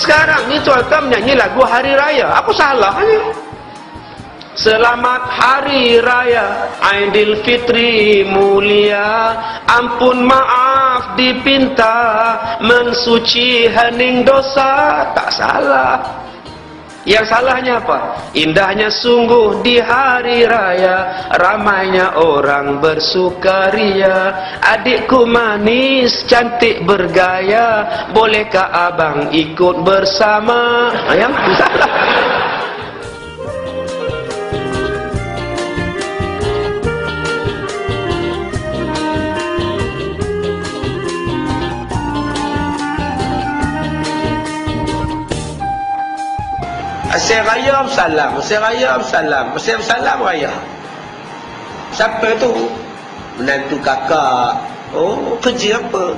Sekarang ni tuan-tuan menyanyi lagu hari raya. Apa salahnya? Selamat Hari Raya Aidilfitri mulia Ampun maaf dipinta Mensuci hening dosa Tak salah Yang salahnya apa? Indahnya sungguh di hari raya Ramainya orang bersukaria Adikku manis, cantik bergaya Bolehkah abang ikut bersama? Yang Asyik raya salam, asyik raya salam, asyik salam raya. Siapa tu? Menantu kakak. Oh, kerja apa?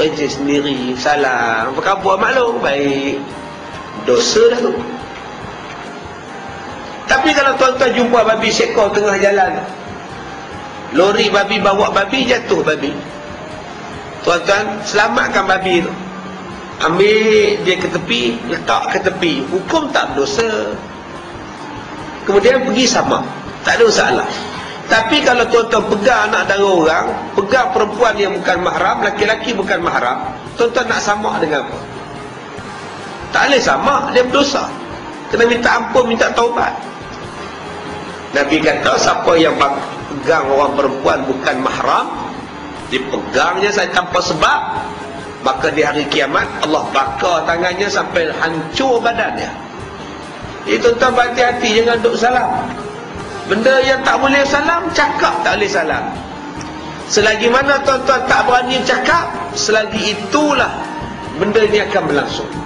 Kerja sendiri, salam. Apa khabar maklum? Baik. Dosa dah tu. Tapi kalau tuan-tuan jumpa babi sekor tengah jalan. Lori babi bawa babi, jatuh babi. Tuan-tuan, selamatkan babi tu ambil dia ke tepi letak ke tepi. Hukum tak berdosa. Kemudian pergi sama. Tak ada masalah. Tapi kalau tuan-tuan pegang anak dara orang pegang perempuan yang bukan mahram laki-laki bukan mahram tuan-tuan nak sama dengan apa? Tak boleh sama. Dia berdosa. Kena minta ampun minta taubat. Nabi kata siapa yang pegang orang perempuan bukan mahram dipegangnya saya tanpa sebab maka di hari kiamat Allah bakar tangannya sampai hancur badannya. Jadi tuan-tuan berhati-hati jangan duk salam. Benda yang tak boleh salam cakap tak boleh salam. Selagi mana tuan-tuan tak berani cakap selagi itulah benda ini akan berlangsung